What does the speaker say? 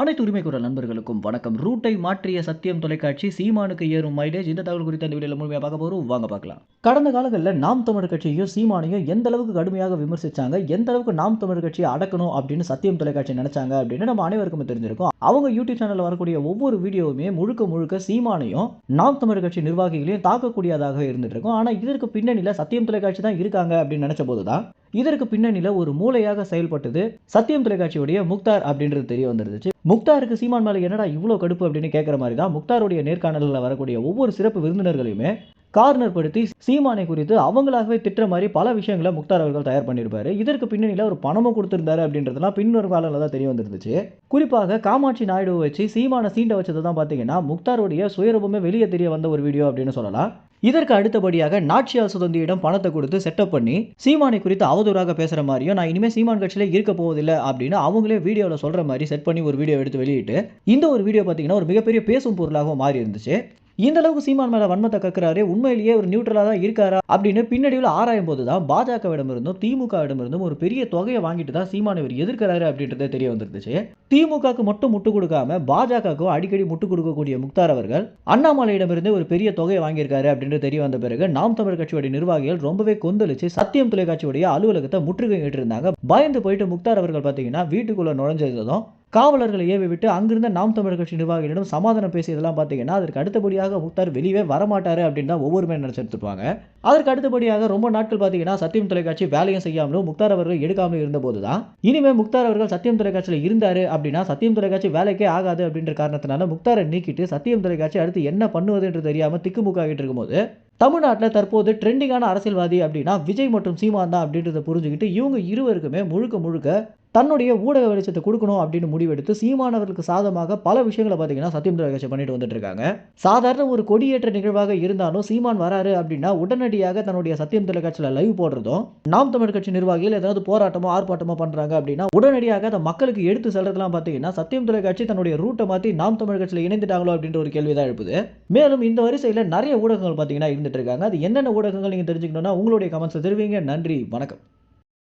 அனைத்து உரிமை குரல் நண்பர்களுக்கும் வணக்கம். ரூட்டை மாற்றிய சத்தியம் தொலைக்காட்சி சீமானுக்கு ஏறும் மைலேஜ் இந்த தகவல் குறித்த இந்த வீடியோவில் முழுமையாக பார்க்க போகிறோம் வாங்க பார்க்கலாம். கடந்த காலங்களில் நாம் தமிழர் கட்சியையும் சீமானையும் எந்த அளவுக்கு கடுமையாக விமர்சிச்சாங்க எந்த அளவுக்கு நாம் தமிழர் கட்சியை அடக்கணும் அப்படின்னு சத்தியம் தொலைக்காட்சி நினைச்சாங்க அப்படின்னு நம்ம அனைவருக்கும் தெரிஞ்சிருக்கும். அவங்க யூடியூப் சேனலில் வரக்கூடிய ஒவ்வொரு வீடியோவுமே முழுக்க முழுக்க சீமானையும் நாம் தமிழர் கட்சி நிர்வாகிகளையும் தாக்கக்கூடியதாக இருந்துட்டு இருக்கும். ஆனால் இதற்கு பின்னணியில் சத்தியம் தொலைக்காட்சி தான் இருக்காங்க அப்படின்னு நினைச்ச போது தான் இதற்கு பின்னணியில் ஒரு மூளையாக செயல்பட்டது சத்தியம் தொலைக்காட்சியுடைய முக்தார் அப்படின்றது தெரிய வந்துருந்துச்சு. முக்தாருக்கு சீமான் மேலே என்னடா இவ்வளோ கடுப்பு அப்படின்னு கேட்குற மாதிரி தான் முக்தாருடைய நேர்காணலில் வரக்கூடிய ஒவ்வொரு சிறப்பு விருந்தினர்களையுமே கார்னர் படுத்தி சீமானை குறித்து அவங்களாகவே திட்டுற மாதிரி பல விஷயங்களை முக்தார் அவர்கள் தயார் பண்ணியிருப்பாரு இதற்கு பின்னணியில் ஒரு பணமும் கொடுத்துருந்தாரு அப்படின்றதுலாம் பின்னொரு காலங்களில் தான் தெரிய வந்துருந்துச்சு. குறிப்பாக காமாட்சி நாயுடுவை வச்சு சீமான சீண்ட வச்சது தான் பார்த்தீங்கன்னா முக்தாருடைய சுயரூபமே வெளியே தெரிய வந்த ஒரு வீடியோ அப்படின்னு சொல்லலாம். இதற்கு அடுத்தபடியாக நாச்சியார் சுதந்திரியிடம் பணத்தை கொடுத்து செட்டப் பண்ணி சீமானை குறித்து அவதூறாக பேசுகிற மாதிரியும் நான் இனிமேல் சீமான் கட்சியில் இருக்க போவதில்லை அப்படின்னு அவங்களே வீடியோவில் சொல்கிற மாதிரி செட் பண்ணி ஒரு வீடியோ எடுத்து வெளியிட்டு இந்த ஒரு வீடியோ பார்த்தீங்கன்னா ஒரு மிகப்பெரிய பேசும் பொருளாகவும் மாறி இருந்துச்சு இந்த அளவுக்கு சீமான் மேல வன்மத்தை கக்குறாரு உண்மையிலேயே ஒரு நியூட்ரலா தான் இருக்காரா அப்படின்னு பின்னடைவில் ஆராயும் போது தான் பாஜகவிடமிருந்தும் திமுகவிடமிருந்தும் ஒரு பெரிய தொகையை வாங்கிட்டு தான் சீமான் இவர் எதிர்க்கிறாரு அப்படின்றத தெரிய வந்துருந்துச்சு. திமுகக்கு மட்டும் முட்டு கொடுக்காம பாஜகவுக்கும் அடிக்கடி முட்டு கொடுக்கக்கூடிய முக்தார் அவர்கள் அண்ணாமலையிடமிருந்து ஒரு பெரிய தொகையை வாங்கியிருக்காரு அப்படின்றது தெரிய வந்த பிறகு நாம் தமிழர் கட்சியுடைய நிர்வாகிகள் ரொம்பவே கொந்தளிச்சு சத்தியம் தொலைக்காட்சியுடைய அலுவலகத்தை முற்றுகையிட்டு இருந்தாங்க பயந்து போயிட்டு முக்தார் அவர்கள் பார்த்தீங்கன்னா வீட்டுக்குள்ள நுழைஞ்சதும் காவலர்களை ஏவி விட்டு அங்கிருந்த நாம் தமிழர் கட்சி நிர்வாகிகளிடம் சமாதானம் பேசியதெல்லாம் பார்த்தீங்கன்னா அதற்கு அடுத்தபடியாக முக்தார் வெளியே வரமாட்டாரு அப்படின்னு தான் ஒவ்வொருமே நினைச்சிருப்பாங்க அதற்கு அடுத்தபடியாக ரொம்ப நாட்கள் பார்த்தீங்கன்னா சத்தியம் தொலைக்காட்சி வேலையும் செய்யாமலும் முக்தார் அவர்கள் எடுக்காமலும் இருந்தபோது தான் இனிமே முக்தார் அவர்கள் சத்தியம் தொலைக்காட்சியில் இருந்தார் அப்படின்னா சத்தியம் தொலைக்காட்சி வேலைக்கே ஆகாது அப்படின்ற காரணத்தினால முக்தாரை நீக்கிட்டு சத்தியம் தொலைக்காட்சி அடுத்து என்ன பண்ணுவது என்று தெரியாமல் திக்குமுக்காகிட்டு இருக்கும்போது தமிழ்நாட்டில் தற்போது ட்ரெண்டிங்கான அரசியல்வாதி அப்படின்னா விஜய் மற்றும் சீமான் தான் அப்படின்றத புரிஞ்சுக்கிட்டு இவங்க இருவருக்குமே முழுக்க முழுக்க தன்னுடைய ஊடக வெளிச்சத்தை கொடுக்கணும் அப்படின்னு முடிவெடுத்து சீமானவர்களுக்கு சாதமாக பல விஷயங்களை பார்த்தீங்கன்னா சத்தியம் கட்சி பண்ணிட்டு வந்துட்டு இருக்காங்க சாதாரண ஒரு கொடியேற்ற நிகழ்வாக இருந்தாலும் சீமான் வராரு அப்படின்னா உடனடியாக தன்னுடைய சத்தியம் தொலைக்காட்சியில் லைவ் போடுறதும் நாம் தமிழ் கட்சி நிர்வாகிகள் ஏதாவது போராட்டமோ ஆர்ப்பாட்டமோ பண்றாங்க அப்படின்னா உடனடியாக அதை மக்களுக்கு எடுத்து செல்றதுலாம் பார்த்தீங்கன்னா சத்தியம் தொலைக்காட்சி தன்னுடைய ரூட்டை மாற்றி நாம் தமிழ் கட்சியில் இணைந்துட்டாங்களோ அப்படின்ற ஒரு கேள்வி தான் எழுப்புது. மேலும் இந்த வரிசையில் நிறைய ஊடகங்கள் பார்த்தீங்கன்னா இருந்துட்டு இருக்காங்க அது என்னென்ன ஊடகங்கள் நீங்கள் தெரிஞ்சுக்கணும்னா உங்களுடைய கமெண்ட்ஸை தெரிவிங்க. நன்றி. வணக்கம்.